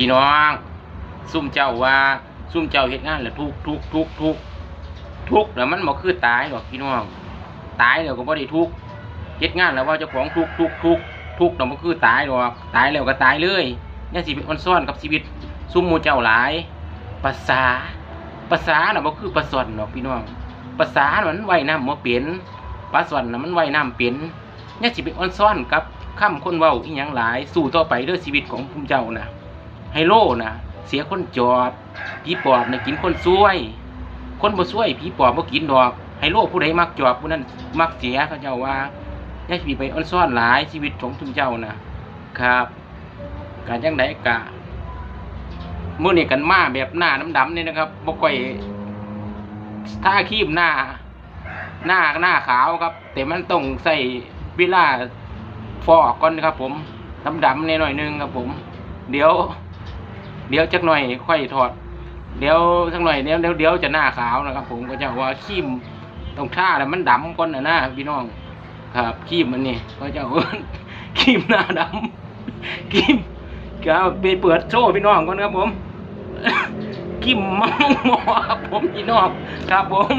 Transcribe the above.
พี่น้อง ซุ่มเจ้าว่า ซุ่มเจ้าเฮ็ดงานแล้วทุกทุกทุกทุกทุกแล้วมันบ่คือตายหรอกพี่น้อง ตายแล้วก็บ่ได้ทุกเฮ็ดงานแล้วว่าเจ้าของทุกทุกทุกทุกแล้วบ่คือตายหรอกตายแล้วก็ตายเลยเนี่ยสิเป็นออนซ่อนกับชีวิต ซุ่มหมู่เจ้าหลายภาษาภาษาน่ะบ่คือภาษาหรอกพี่น้องภาษามันว่ายน้ำบ่เป็นภาษาน่ะมันว่ายน้ำเป็นเนี่ยสิเป็นออนซ่อนกับคำคนเว้าอีหยังหลาย สู้ต่อไปเด้อชีวิตของภูมิเจ้าน่ะ ไฮโลนะเสียคนจอบผีปอบนะกินคนซวย คนบ่ซวยผีปอบบ่กินดอกไฮโลผู้ใดมักจอบผู้นั้นมักเสียเขาเจ้าว่าอย่าสิไปอ้อนซ่อนหลายชีวิตของทุนเจ้านะครับการจังไดกะมื้อนี้กันมาแบบหน้าดำๆนี่นะครับบ่ค่อยท่าครีมหน้า หน้าหน้าขาวครับ แต่มันต้องใส่เวลาฟอกก่อนนะครับ ผมดำๆหน่อยนึงครับผม เดี๋ยว เดี๋ยวจักหน่อยค่อยถอด เดี๋ยวสักหน่อยเดี๋ยวเดี๋ยวเดี๋ยวจะหน้าขาวนะครับ ผมก็จะว่าขีมต้องท่าแล้วมันดำก่อนนะนะพี่น้อง ครับขีมมันนี่ก็จะขีมหน้าดำขีมก็ไปเปิดโชว์พี่น้องก่อนครับผมขีมมังมอครับผมพี่น้องครับผม